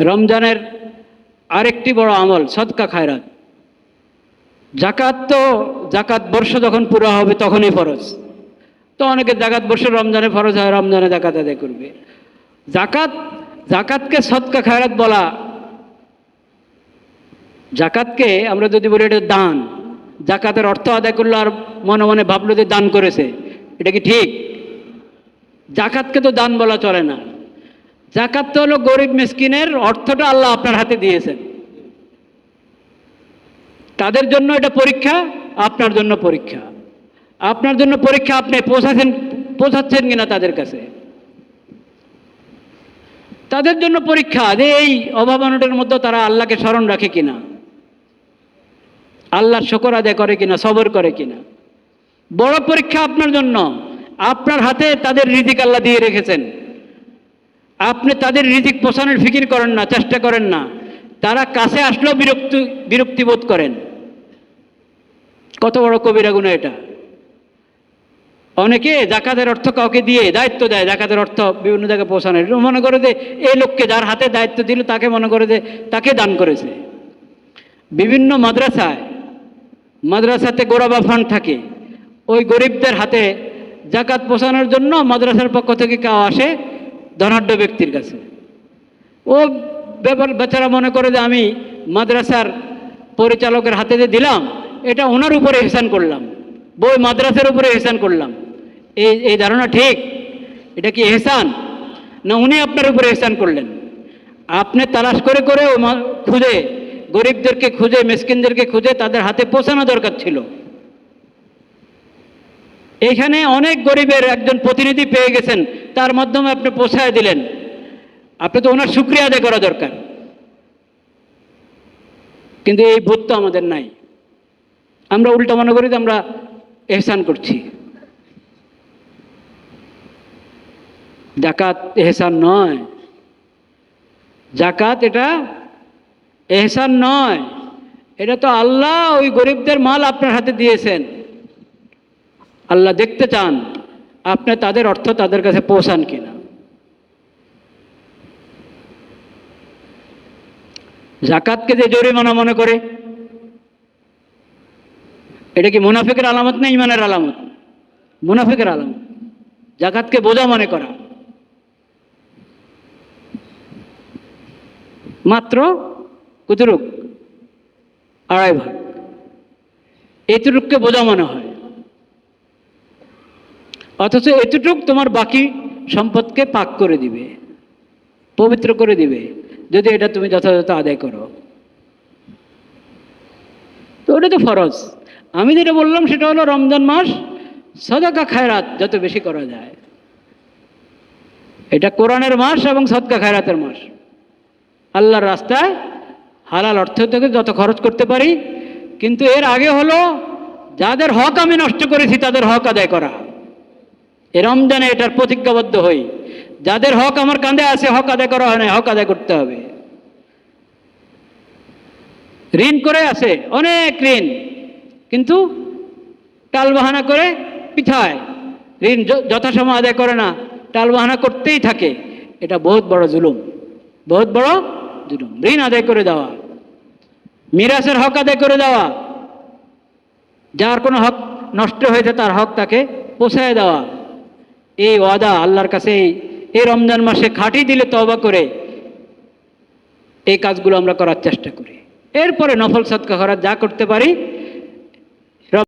রমজানের আরেকটি বড় আমল, সদকা খায়রাত। জাকাত তো, জাকাত বর্ষ যখন পুরো হবে তখনই ফরজ। তো অনেকে জাকাত বর্ষ রমজানে ফরজ হয়, রমজানে জাকাত আদায় করবে। জাকাত, জাকাতকে সদকা খায়রাত বলা, জাকাতকে আমরা যদি বলি এটা দান। জাকাতের অর্থ আদায় করল আর মনে মনে ভাবলো যে দান করেছে। এটা কি ঠিক? জাকাতকে তো দান বলা চলে না। জাকাত তো হলো গরিব মিসকিনের অর্থটা আল্লাহ আপনার হাতে দিয়েছেন। তাদের জন্য এটা পরীক্ষা, আপনার জন্য পরীক্ষা। আপনার জন্য পরীক্ষা আপনি পৌঁছাচ্ছেন পৌঁছাচ্ছেন কিনা তাদের কাছে? তাদের জন্য পরীক্ষা, যে এই অভাবানটের মধ্যে তারা আল্লাহকে স্মরণ রাখে কিনা? আল্লাহর শকর আদায় করে কিনা, সবর করে কিনা? বড় পরীক্ষা আপনার জন্য। আপনার হাতে তাদের রিজিক আল্লাহ দিয়ে রেখেছেন। আপনি তাদের রিজিক পোষণের ফিকির করেন না, চেষ্টা করেন না। তারা কাছে আসলেও বিরক্তি বিরক্তিবোধ করেন। কত বড় কবিরা গুণা এটা। অনেকে জাকাতের অর্থ কাউকে দিয়ে দায়িত্ব দেয়, জাকাতের অর্থ বিভিন্ন জায়গায় পৌঁছানোর এটা মনে করে যে এই লোককে যার হাতে দায়িত্ব দিল, তাকে মনে করে যে, তাকে দান করেছে। বিভিন্ন মাদ্রাসায়, মাদ্রাসাতে গোড়াবা ফান্ড থাকে। ওই গরিবদের হাতে জাকাত পৌঁছানোর জন্য মাদ্রাসার পক্ষ থেকে কেউ আসে ধনাঢ্য ব্যক্তির কাছে। ও ব্যাপার বেচারা মনে করে যে আমি মাদ্রাসার পরিচালকের হাতে যে দিলাম, এটা ওনার উপরে হেসান করলাম। বই মাদ্রাসার উপরে হেসান করলাম। এই এই ধারণা ঠিক? এটা কি এহসান? না উনি আপনার উপরে এহসান করলেন? আপনি তালাশ করে করে খুঁজে, গরিবদেরকে খুঁজে, মিসকিনদেরকে খুঁজে তাদের হাতে পৌঁছানো দরকার ছিল। এইখানে অনেক গরিবের একজন প্রতিনিধি পেয়ে গেছেন, তার মাধ্যমে আপনি পৌঁছায় দিলেন। আপনি তো ওনার শুক্রিয়া আদায় করা দরকার। কিন্তু এই বোধ তো আমাদের নাই। আমরা উল্টা মনে করি আমরা এহসান করছি। জাকাত এহসান নয়। জাকাত এটা এহসান নয়। এটা তো আল্লাহ ওই গরিবদের মাল আপনার হাতে দিয়েছেন। আল্লাহ দেখতে চান, আপনি তাদের অর্থ তাদের কাছে পৌঁছান কিনা। জাকাতকে যে জরিমানা মনে করে, এটা কি মুনাফিকের আলামত না ইমানের আলামত? মুনাফিকের আলামত। জাকাতকে বোঝা মনে করা। মাত্র কুতুরুক আড়াই ভাগ। এতটুককে বোঝা মনে হয়। অথচ এতটুক তোমার বাকি সম্পদকে পাক করে দিবে, পবিত্র করে দিবে, যদি এটা তুমি যথাযথ আদায় করো। তো ওটা তো ফরজ। আমি যেটা বললাম সেটা হলো রমজান মাস সদকা খায়রাত যত বেশি করা যায়। এটা কোরআনের মাস এবং সদকা খায়রাতের মাস। আল্লাহর রাস্তায় হালাল অর্থ থেকে যত খরচ করতে পারি, কিন্তু এর আগে হলো যাদের হক আমি নষ্ট করেছি তাদের হক আদায় করা। এ রমজানে এটার প্রতিজ্ঞাবদ্ধ হই। যাদের হক আমার কাঁধে আছে, হক আদায় করা হয় না, হক আদায় করতে হবে। ঋণ করে আছে, অনেক ঋণ, কিন্তু টালবাহানা করে পিছায় ঋণ যথাসময় আদায় করে না, টালবাহানা করতেই থাকে। এটা বহুত বড় জুলুম, বহুত বড় জুলুম। ঋণ আদায় করে দেওয়া, মিরাসের হক আদায় করে দেওয়া, যার কোনো হক নষ্ট হয়েছে তার হক তাকে পোষায় দেওয়া। এই ওয়াদা আল্লাহর কাছে এই- রমজান মাসে খাটি দিলে তবা করে এই কাজগুলো আমরা করার চেষ্টা করি। এরপরে নফল সৎকা করার যা করতে পারি